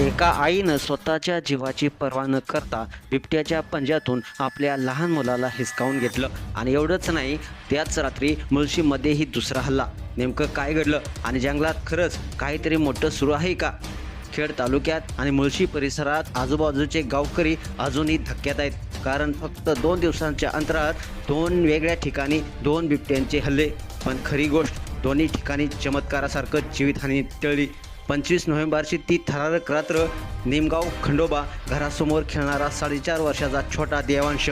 एका आईनं स्वतःच्या जीवाची पर्वा न करता बिबट्याच्या पंजातून आपल्या लहान मुलाला हिसकावून घेतलं. आणि एवढंच नाही त्याच रात्री मुळशीमध्येही दुसरा हल्ला. नेमकं काय घडलं आणि जंगलात खरंच काहीतरी मोठं सुरू आहे का? खेड तालुक्यात आणि मुळशी परिसरात आजूबाजूचे गावकरी अजूनही धक्क्यात आहेत. कारण फक्त दोन दिवसांच्या अंतरात दोन वेगळ्या ठिकाणी दोन बिबट्यांचे हल्ले. पण खरी गोष्ट दोन्ही ठिकाणी चमत्कारासारखं जीवितहानी टळली. पंचवीस नोव्हेंबरची ती थरारक रात्र निमगाव खंडोबा घरासमोर खेळणारा साडेचार वर्षाचा छोटा देवांश.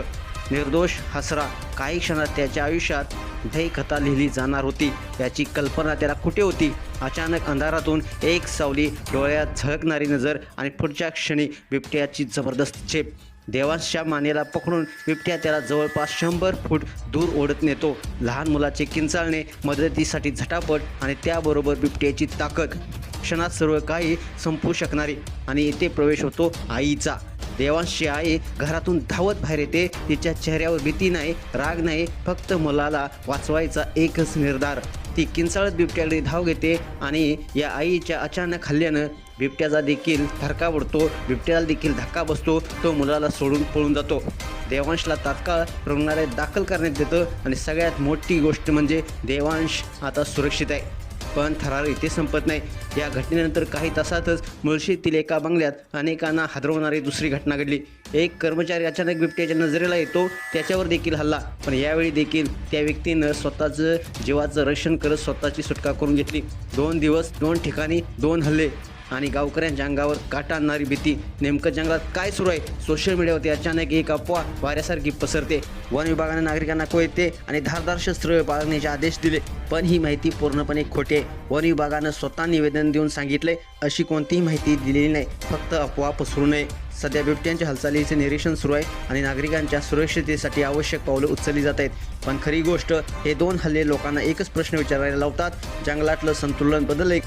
निर्दोष हसरा काही क्षणात त्याच्या आयुष्यात ध्येय कथा लिहिली जाणार होती. याची कल्पना त्याला कुठे होती? अचानक अंधारातून एक सावली डोळ्यात झळकणारी नजर आणि पुढच्या क्षणी बिबट्याची जबरदस्त चेप. देवांशच्या मानेला पकडून बिबट्या त्याला जवळपास शंभर फूट दूर ओढत नेतो. लहान मुलाचे किंचाळणे मदतीसाठी झटापट आणि त्याबरोबर बिबट्याची ताकद. क्षणात सर्व काही संपू शकणारी आणि इथे प्रवेश होतो आईचा. देवांशी आई घरातून धावत बाहेर येते. तिच्या चेहऱ्यावर भीती नाही राग नाही फक्त मुलाला वाचवायचा एकच निर्धार. ती किंचाळत बिबट्याकडे धाव घेते आणि या आईच्या अचानक हल्ल्यानं बिबट्याचा देखील थरका उडतो. बिबट्याला देखील धक्का बसतो. तो मुलाला सोडून पळून जातो. देवांशला तात्काळ रुग्णालयात दाखल करण्यात येतं आणि सगळ्यात मोठी गोष्ट म्हणजे देवांश आता सुरक्षित आहे. पण थरार इथे संपत नाही. या घटनेनंतर काही तासातच मुळशीतील एका बंगल्यात अनेकांना हादरवणारी दुसरी घटना घडली. एक कर्मचारी अचानक बिबट्याच्या नजरेला येतो त्याच्यावर देखील हल्ला. पण यावेळी देखील त्या व्यक्तीनं स्वतःचं जीवाचं रक्षण करत स्वतःची सुटका करून घेतली. दोन दिवस दोन ठिकाणी दोन हल्ले. आणि गावकऱ्यांच्या अंगावर काटा आणणारी भीती. नेमकं जंगलात काय सुरू आहे? सोशल मीडियावरती अचानक एक अफवा वाऱ्यासारखी पसरते. वन विभागाने नागरिकांना येते आणि धारदार शस्त्र बाळगण्याचे आदेश दिले. पण ही माहिती पूर्णपणे खोटी आहे. वन विभागानं स्वतः निवेदन देऊन सांगितले अशी कोणतीही माहिती दिलेली नाही. फक्त अफवा पसरू नये. सध्या बिबट्यांच्या हालचालीचे निरीक्षण सुरू आहे आणि नागरिकांच्या सुरक्षितेसाठी आवश्यक पावलं उचलली जात आहेत. पण खरी गोष्ट हे दोन हल्ले लोकांना एकच प्रश्न विचारायला लावतात. जंगलातलं संतुलन बदलले